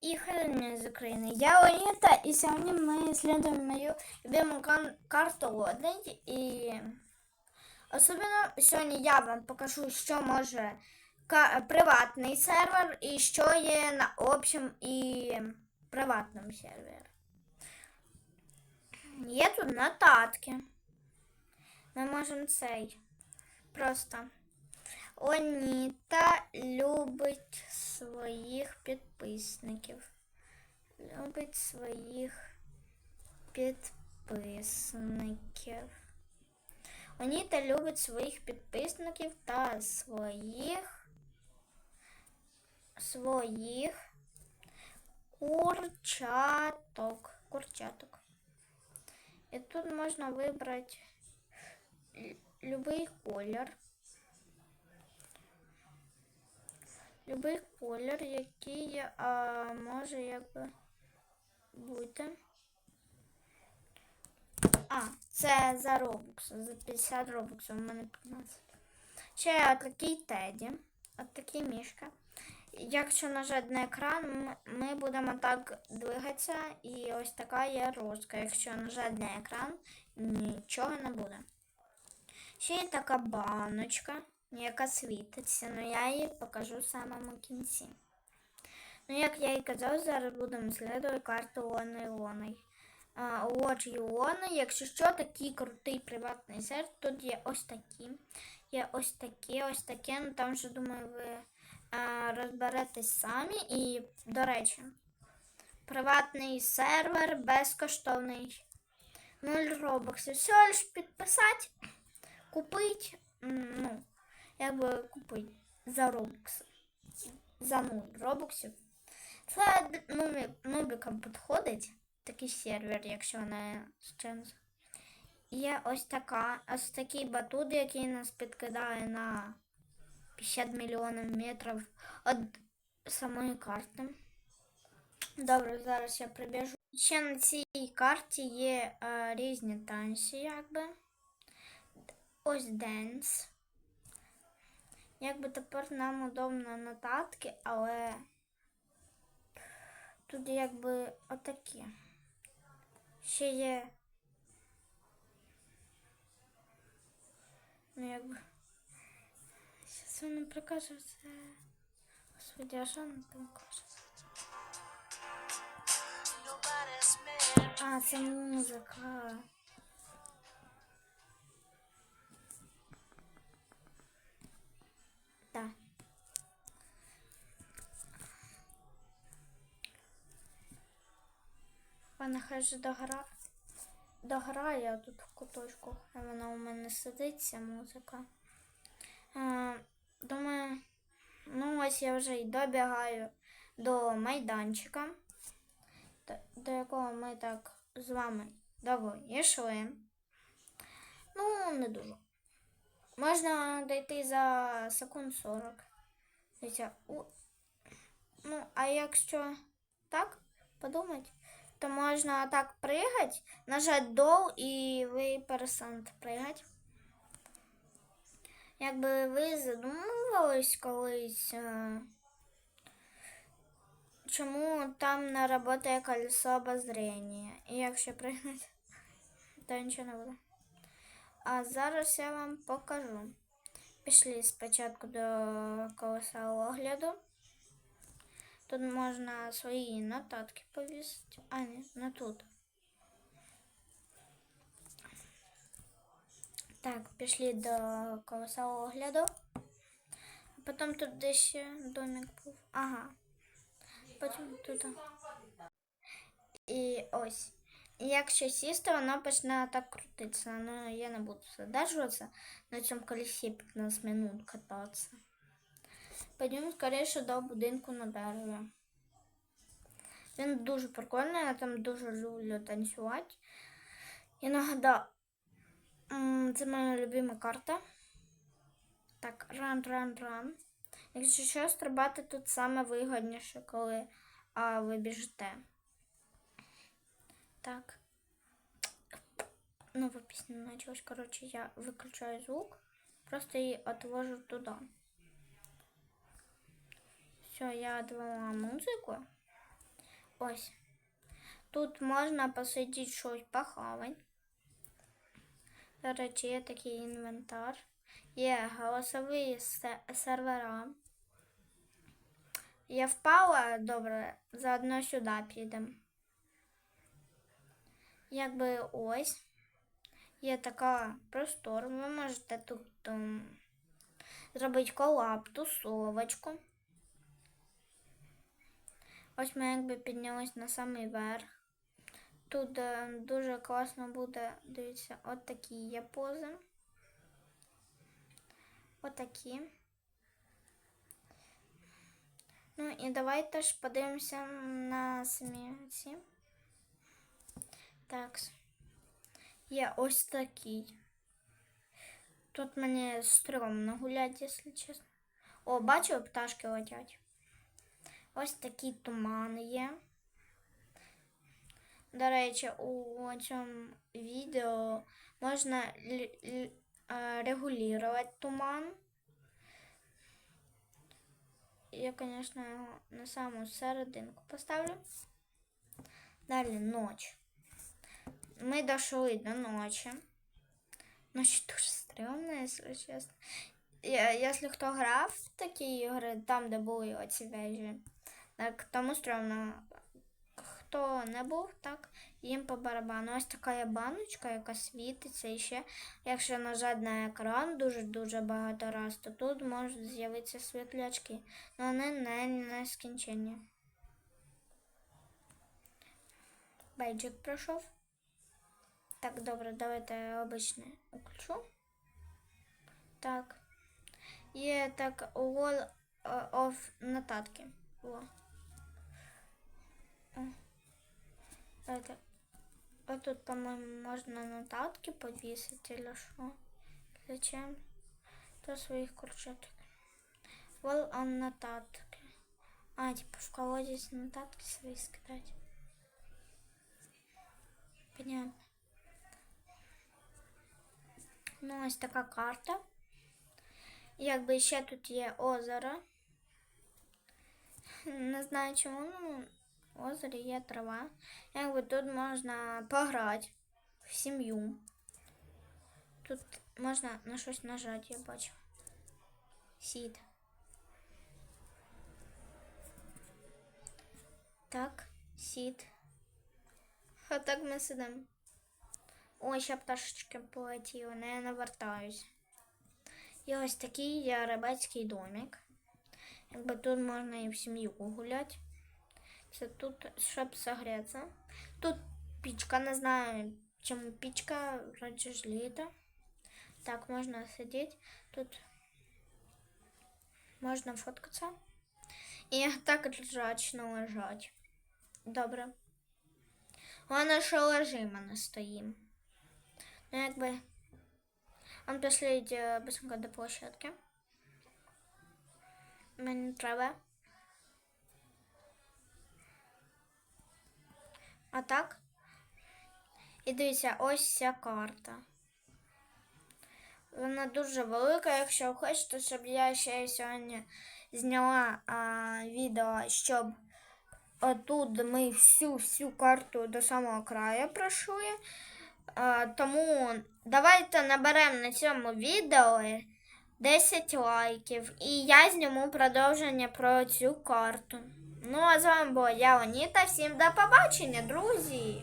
И Хелен из Украины. Я Леонида, и сегодня мы исследуем мою любимую карту Лодень. И особливо сьогодні я вам покажу, що може приватний сервер і що є на общем і приватному сервері. Є тут нотатки. Ми можемо цей просто. Оніта любить своїх підписників. Любить своїх підписників. Оніта любить своїх підписників та своїх своїх курчаток. Курчаток. І тут можна вибрати л- любий колір. Любий колір, який а, може якби бути. А, це за робокс. За 50 робоксів у мене 15. Ще такий теді. От такий мішка. Якщо нажати на екран, ми будемо так двигатися, і ось така є ручка. Якщо нажати на екран, нічого не буде. Ще є така баночка, яка світиться, але я її покажу в самому кінці. Ну, як я і казав, зараз будемо слідувати карту Лони Лони. Watch Іони, якщо що, такий крутий приватний сервер, тут є ось такі. Є ось такі, ось такі. Ну там вже думаю, ви а, розберетесь самі. І, до речі, приватний сервер безкоштовний. 0 робоксів. Всього лиш підписати, купити, м, ну, якби купити за робокси. За 0 робоксів. Це нубікам підходить такий сервер, якщо не чимось. Є ось така, ось такий батут, який нас підкидає на 50 мільйонів метрів від самої карти. Добре, зараз я прибіжу. Ще на цій карті є е, різні танці, якби. Ось денс. Якби тепер нам удобно нотатки, але тут якби отакі. Ще є. Ну, якби. Зараз вони покажу це. Господи, а що вони там кажуть? А, це музика. Вона хай же догра... дограє тут в куточку. Вона у мене сидить, музика. А, думаю, ну ось я вже й добігаю до майданчика, до, якого ми так з вами довго йшли. Ну, не дуже. Можна дійти за секунд 40. Дивіться, у... Ну, а якщо так подумати, то можна так пригати, нажати дол і ви перестанете пригати. Якби ви задумувались колись, е, чому там не працює колесо обозрення. І якщо пригнути, то нічого не буде. А зараз я вам покажу. Пішли спочатку до колеса огляду. Тут можна свої нотатки повісити. А, ні, не тут. Так, пішли до колеса огляду. Потім тут десь ще домик був. Ага. Потім тут. І ось. Якщо сісти, воно почне так крутитися. Ну, я не буду задержуватися на цьому колесі 15 минут кататися. Пойдемо скоріше до будинку на дереві. Він дуже прикольний, я там дуже люблю танцювати. Іноді м, це моя любима карта. Так, ран, ран, ран. Якщо що, стрибати тут саме вигідніше, коли а, ви біжите. Так. Нова пісня началась. Коротше, я виключаю звук. Просто її отвожу туди. Все, я отвела музику. ось. Тут можна посидіти щось похавати. До речі, є такий інвентар. Є голосові сервера. Я впала, добре, заодно сюди підемо. Якби ось є така простор, ви можете тут ем, зробити колаб, тусовочку. Ось ми якби піднялись на самий верх. Тут е, дуже класно буде, дивіться, от такі є пози. Отакі. Ну і давайте ж подивимося на самі ці. Так. Є ось такий. Тут мені стрьомно гулять, якщо чесно. О, бачу, пташки летять. Ось такий туман є. До речі, у цьому відео можна е, регулювати туман. Я, звісно, його на саму серединку поставлю. Далі ніч. Ми дошли до ночі. Ночь дуже стрьомна, якщо чесно. Я- Якщо хто грав в такі ігри, там, де були оці вежі, так тому стрьомно. Хто не був, так, їм по барабану. Ось така є баночка, яка світиться. І ще, якщо нажати на екран дуже-дуже багато раз, то тут можуть з'явитися світлячки. Але вони не нескінченні. Бейджик пройшов. Так, добре, давайте обичне включу. Так. Є так wall е, of нотатки. О. О. Давайте. А тут, по-моему, можно нотатки повесить или что? Зачем? До своих курчаток. Wall on нотатки. А, типа в колодец нотатки свои скидать. Понятно. Ну, ось така карта. Якби ще тут є озеро. Не знаю чому, ну, озері є трава. Якби тут можна пограти в сім'ю. Тут можна на щось нажати, я бачу. Сід. Так, сід. А так ми сидимо. Ой, ще пташечки полетіли, не навертаюсь. І ось такий рибацький домик. Якби тут можна і в сім'ю гуляти. Це тут, щоб согреться. Тут пічка, не знаю, чому пічка, вроде ж літо. Так, можна сидіти. Тут можна фоткатися. І так лежачно лежать. Добре. Головне, що лежимо не стоїмо. Ну, якби. Он пішли йде до площадки. Мені треба. А так. І дивіться, ось ця карта. Вона дуже велика, якщо хочете, щоб я ще сьогодні зняла а, відео, щоб отут ми всю всю карту до самого краю пройшли. А, тому давайте наберемо на цьому відео 10 лайків. І я зніму продовження про цю карту. Ну, а з вами була я, Оніта. Всім до побачення, друзі!